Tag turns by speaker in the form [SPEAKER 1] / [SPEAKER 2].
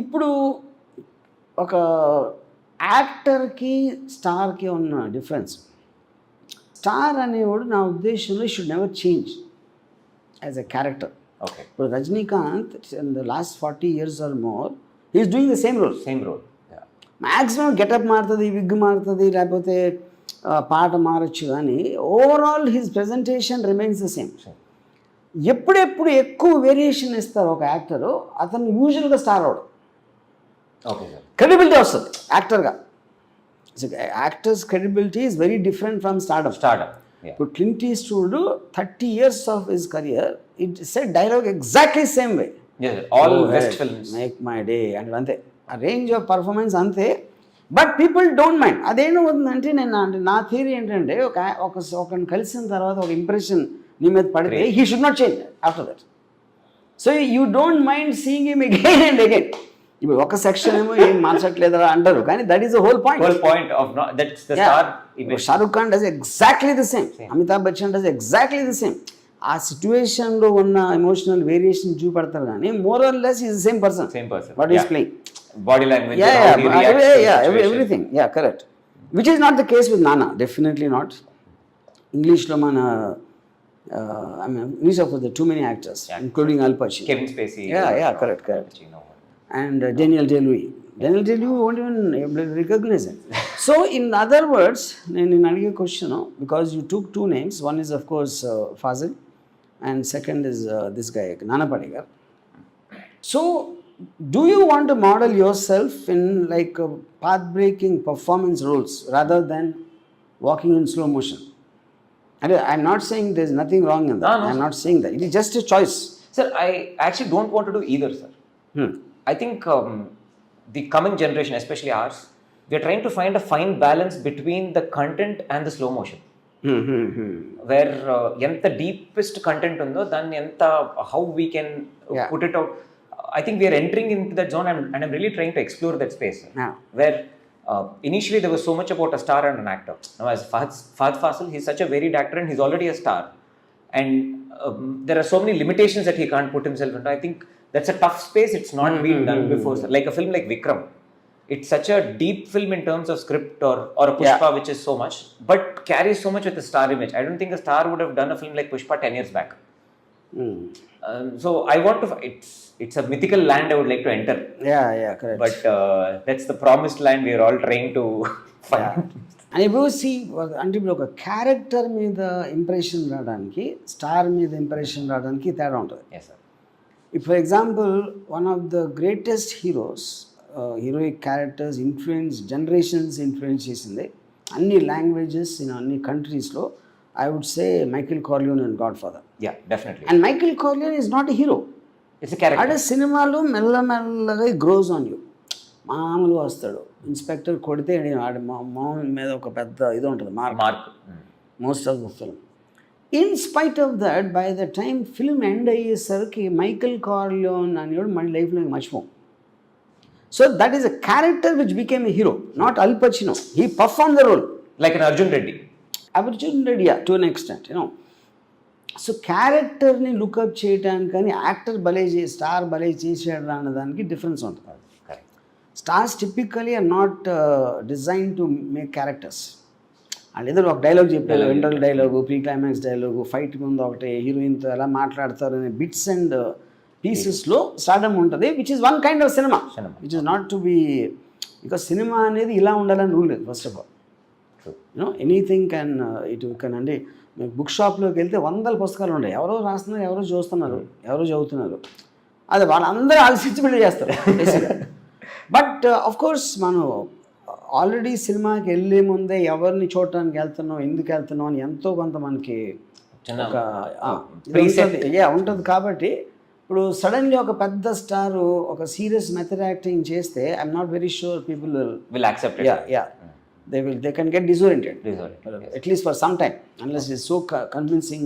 [SPEAKER 1] ఇప్పుడు ఒక యాక్టర్కి స్టార్కి ఉన్న డిఫరెన్స్. స్టార్ అనేవాడు నా ఉద్దేశంలో should never change as a character.
[SPEAKER 2] Okay.
[SPEAKER 1] ఇప్పుడు Rajinikanth in the last forty years or more he is doing the same
[SPEAKER 2] role. Same
[SPEAKER 1] role. Maximum getup మారుతుంది wig మారుతుంది లేకపోతే పాట మారచ్చు కానీ overall his presentation remains the same. ఎప్పుడెప్పుడు ఎక్కువ variation ఇస్తారు ఒక యాక్టరు అతను యూజువల్గా స్టార్ అవడం క్రెడిబిలిటీ వస్తుంది యాక్టర్గా actors credibility is very different from stardom
[SPEAKER 2] start
[SPEAKER 1] ఇప్పుడు Clint Eastwood thirty years of his career it set dialogue exactly same way
[SPEAKER 2] all best films
[SPEAKER 1] make my day అంటే అంతే. ఆ రేంజ్ ఆఫ్ పర్ఫార్మెన్స్ అంతే. But people don't mind అదేమవుతుందంటే నేను అంటే నా theory ఏంటంటే ఒక ఒక ఒకరిని కలిసిన తర్వాత ఒక ఇంప్రెషన్ నీ మీద పడితే he should not change after that so you don't mind seeing him again and again ఇప్పుడు ఒక సెక్షన్ ఏమో ఏం మార్చట్లేదా అంటారు కానీ that is the whole point
[SPEAKER 2] whole point of that's the star
[SPEAKER 1] Shahrukh Khan does exactly the same Amitabh Bachchan does exactly the same ఆ సిచ్యువేషన్లో ఉన్న ఎమోషనల్ వేరియేషన్ చూపెడతారు కానీ more or less is same person
[SPEAKER 2] same person
[SPEAKER 1] what is playing
[SPEAKER 2] body language
[SPEAKER 1] yeah, yeah, but- yeah, yeah, every- everything. Yeah, correct. Which is not the case with Nana. Definitely not. English lo mana. Uh, I mean, English of and uh, Daniel Day Lewis. Daniel Day Lewis won't even uh, recognize it. so, in other words, in, another question, because you took two names, one is of course uh, Fazil, and second is uh, this guy, Nana Padigar. So, do you want to model yourself in like uh, path breaking performance roles rather than walking in slow motion? Uh, I'm not saying there's nothing wrong in that. No, no. I'm not saying that. It is just a choice.
[SPEAKER 2] Sir, I actually don't want to do either, sir. Hmm. I think um, the coming generation, especially ours, we are trying to find a fine balance between the content and the slow motion. Where ఎంత deepest content ఉందో దాన్ని ఎంత how we can
[SPEAKER 1] Yeah.
[SPEAKER 2] Put it out I think we're entering in to that zone and I'm really trying to explore that space
[SPEAKER 1] Yeah.
[SPEAKER 2] Where initially there was so much about a star and an actor. Now, as Fahad, Fahad Fasil, he's such a varied actor and he's already a star. And um, there are so many limitations that he can't put himself into. I think that's a tough space. It's not been done before. sir. Like a film like Vikram. It's such a deep film in terms of script or, or a Pushpa, which is so much, but carries so much with the star image. I don't think a star would have done a film like Pushpa 10 years back. Um, so I want to, it's, it's a mythical land I would like to enter.
[SPEAKER 1] Yeah yeah correct
[SPEAKER 2] But uh, that's the promised land we are all trying to find.
[SPEAKER 1] And ఇప్పుడు సి అంటే ఇప్పుడు ఒక character మీద impression రావడానికి star మీద impression రావడానికి తేడా ఉంటుంది for example one of the greatest heroes heroic characters influence generations influence చేసింది అన్ని లాంగ్వేజెస్ ఇన్ అన్ని కంట్రీస్లో I would say Michael Corleone and Godfather
[SPEAKER 2] Yeah, definitely.
[SPEAKER 1] And Michael Corleone is not a hero
[SPEAKER 2] It's a character.
[SPEAKER 1] ఆడే సినిమాలు మెల్లమెల్లగా గ్రోజ్ on you మామూలుగా వస్తాడు inspector కొడితే ఆడి మామూలు మీద ఒక పెద్ద ఇది ఉంటుంది mark
[SPEAKER 2] Mark.
[SPEAKER 1] Most of the film in spite of that by the time film end అయ్యేసరికి మైకిల్ కార్లియోన్ అనేవాడు మన లైఫ్లో మర్చిపోం. So that is a character which became a hero not Al Pacino he perform the role
[SPEAKER 2] Like an Arjun Reddy.
[SPEAKER 1] Opportunity to an extent you know so క్యారెక్టర్ని look up చేయడానికి కానీ actor భలే చే star భలే చేసాడు అన్న దానికి డిఫరెన్స్ ఉంటుంది. Stars typically are not design to make characters వాళ్ళు ఏదో ఒక డైలాగ్ చెప్పారు interval dialogue pre climax dialogue fight ముందు ఒకటి హీరోయిన్తో ఎలా మాట్లాడతారు అనే బిట్స్ అండ్ పీసెస్లో స్టార్డమ్ ఉంటుంది which is one kind of
[SPEAKER 2] cinema.
[SPEAKER 1] Which is not to be because cinema అనేది ఇలా ఉండాలని రూల్ లేదు first of all. You know anything can ఇటు కెన్ మీకు బుక్ షాప్లోకి వెళ్తే వందల పుస్తకాలు ఉంటాయి ఎవరో రాస్తున్నారు ఎవరో చూస్తున్నారు ఎవరో చదువుతున్నారు. అది వాళ్ళందరూ ఆలోచించి బిల్డ్ చేస్తారు బట్ ఆఫ్ కోర్స్ మనం ఆల్రెడీ సినిమాకి వెళ్ళే ముందే ఎవరిని చూడటానికి వెళ్తున్నాం ఎందుకు వెళ్తున్నాం అని ఎంతో కొంత మనకి ఒక ఉంటుంది. కాబట్టి ఇప్పుడు సడన్లీ ఒక పెద్ద స్టార్ ఒక సీరియస్ మెథడ్ యాక్టింగ్ చేస్తే I'm not very sure
[SPEAKER 2] people accept it.
[SPEAKER 1] Yeah yeah they will they can get disoriented
[SPEAKER 2] Resort.
[SPEAKER 1] at least for some time unless it's so co- convincing